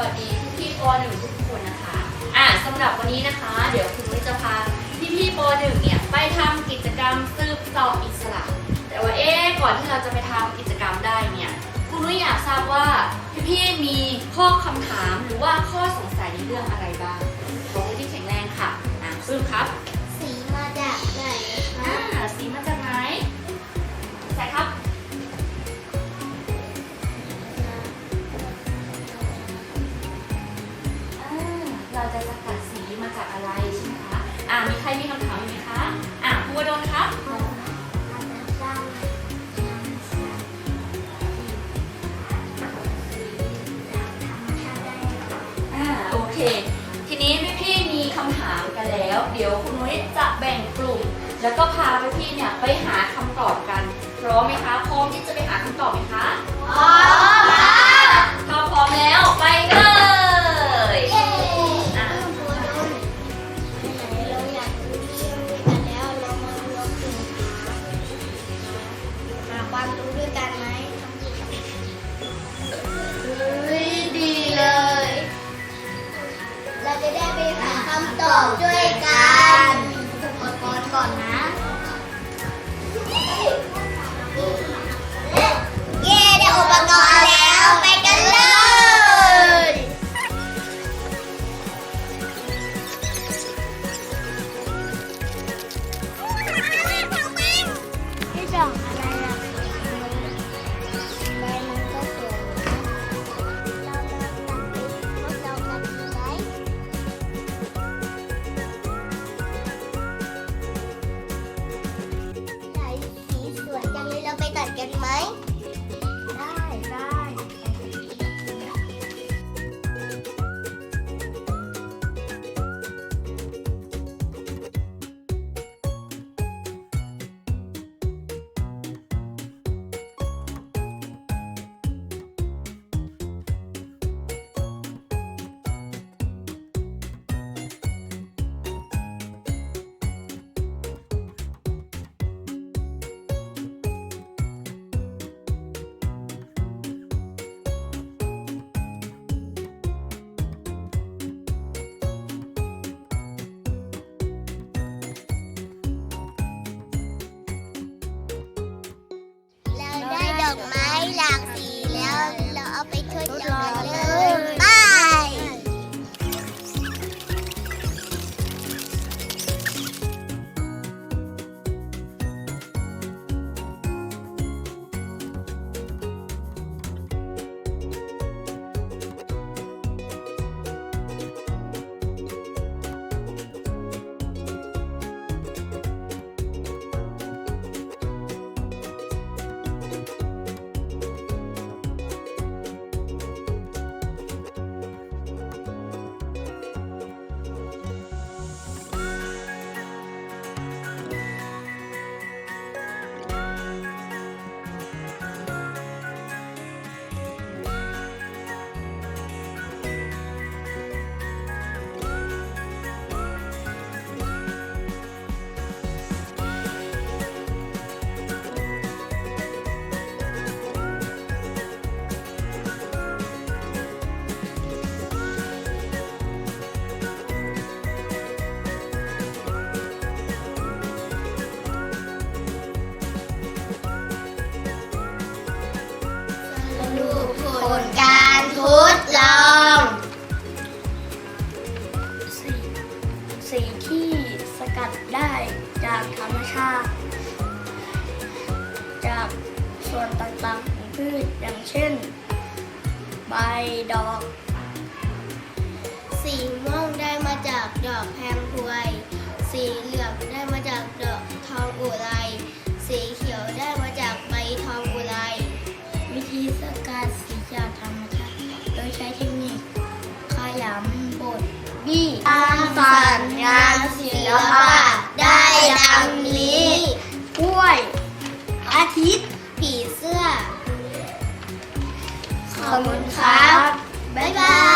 วัสดีพี่ป .1 ทุกคนนะคะ อ่าสำหรับวันนี้นะคะ เดี๋ยวคุณจะพาพี่พี่ป .1 เนี่ยไปทำกิจกรรมซืบต่ออิสระ แต่ว่าเอ๊ก่อนที่เราจะไปทำกิจกรรมได้เนี่ยคุณนุ้ยอยากทราบว่าพี่พี่มีข้อคำถามหรือว่าข้อสงสัยในเรื่องอะไรบ้างขอให้ที่แข็งแรงค่ะน้ำซึมครับ เราจะสกัดสีมาจากอะไรใช่ไหมคะ อ่ามีใครมีคำถามไหมคะ อ่าครูวดลครับอ่าโอเค ทีนี้พี่ๆมีคำถามกันแล้ว เดี๋ยวคุณนุ้ยจะแบ่งกลุ่ม แล้วก็พาพี่ๆเนี่ยไปหาคำตอบกัน พร้อมไหมคะ พร้อมที่จะไปหาคำตอบไหมคะ พร้อม ที่ ลการทดลองสีสีที่สกัดได้จากธรรมชาติ จากส่วนต่างๆของพืชอย่างเช่น ใบดอก สีม่วงได้มาจากดอกแพมพวย สีเหลืองได้มาจากดอกทองอุไร บี้ทำสรรค์งานศิลปะได้ดังนี้กล้วย อาทิตย์ผีเสื้อ ขอบคุณครับ บ๊ายบาย